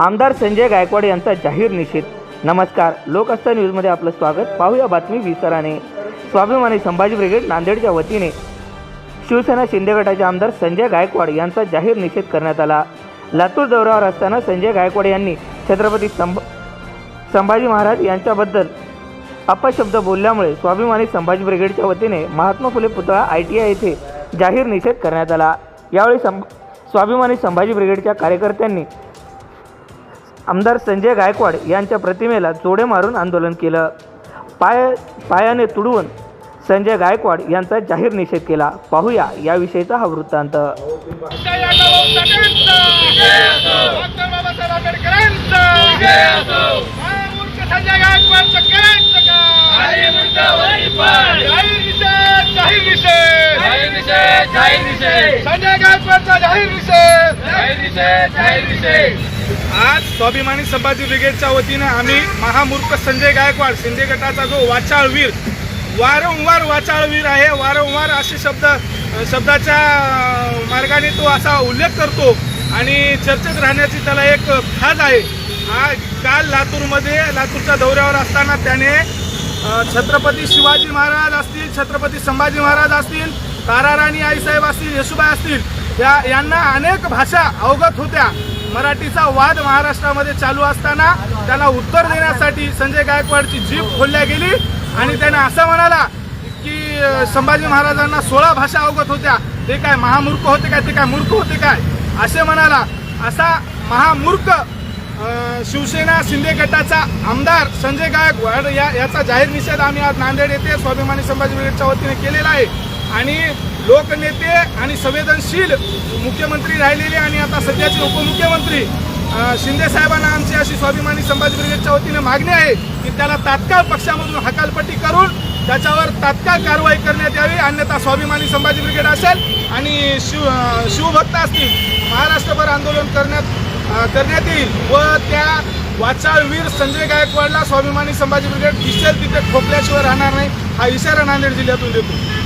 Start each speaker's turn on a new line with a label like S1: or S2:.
S1: आमदार संजय गायकवाड यांचा जाहीर निषेध. नमस्कार लोकस्था न्यूजमध्ये आपलं स्वागत. पाहूया बातमी विस्ताराने. स्वाभिमानी संभाजी ब्रिगेड नांदेडच्या वतीने शिवसेना शिंदे गटाचे आमदार संजय गायकवाड यांचा जाहीर निषेध करण्यात आला. लातूर दौऱ्यावर असताना संजय गायकवाड यांनी छत्रपती संभ संभाजी महाराज यांच्याबद्दल अपशब्द बोलल्यामुळे स्वाभिमानी संभाजी ब्रिगेडच्या वतीने महात्मा फुले पुतळा आय टी आय येथे जाहीर निषेध करण्यात आला. यावेळी संभ स्वाभिमानी संभाजी ब्रिगेडच्या कार्यकर्त्यांनी आमदार संजय गायकवाड यांच्या प्रतिमेला जोडे मारून आंदोलन केलं. पाय पायाने तुडवून संजय गायकवाड यांचा जाहीर निषेध केला. पाहूया याविषयीचा हा वृत्तांत.
S2: संजय गायकवाडचं? जाहीर निषेध, आज स्वाभिमानी संभाजी ब्रिगेडच्या वतीनं आम्ही महामूर्ख संजय गायकवाड शिंदे गटाचा जो वाचाळवीर वारंवार वाचाळवीर आहे वारंवार असे शब्द शब्दाच्या मार्गाने तो असा उल्लेख करतो आणि चर्चेत राहण्याची त्याला एक खाज आहे. आज काल लातूरमध्ये लातूरच्या दौऱ्यावर असताना त्याने छत्रपती शिवाजी महाराज असतील छत्रपती संभाजी महाराज असतील ताराराणी आईसाहेब असतील यशुबाई असतील या यांना अनेक भाषा अवगत होत्या. मराठीचा वाद महाराष्ट्रामध्ये चालू असताना त्याला उत्तर देण्यासाठी संजय गायकवाडची जीभ खोलल्या गेली आणि त्याने असं म्हणाला की संभाजी महाराजांना सोळा भाषा अवगत होत्या. ते काय महामूर्ख होते काय? ते काय मूर्ख होते काय? असे म्हणाला. असा महामूर्ख शिवसेना शिंदे गटाचा आमदार संजय गायकवाड या याचा जाहीर निषेध आम्ही आज नांदेड येथे स्वाभिमानी संभाजी ब्रिगेडच्या वतीने केलेला आहे. आणि लोकनेते आणि संवेदनशील मुख्यमंत्री राहिलेले आणि आता सध्याचे उपमुख्यमंत्री शिंदेसाहेबांना शिंदे साहेबांना आमची अशी स्वाभिमानी संभाजी ब्रिगेडच्या वतीने मागणी आहे की त्याला तात्काळ पक्षामधून हकालपट्टी करून त्याच्यावर तात्काळ कारवाई करण्यात यावी अन्यथा स्वाभिमानी संभाजी ब्रिगेड असेल आणि शिव शिवभक्त असतील महाराष्ट्रभर आंदोलन करण्यात करण्यात येईल व त्या वाचाळवीर संजय गायकवाडला स्वाभिमानी संभाजी ब्रिगेड दिसेल तिथे ठोकल्याशिवाय राहणार नाही हा इशारा नांदेड जिल्ह्यातून देतो.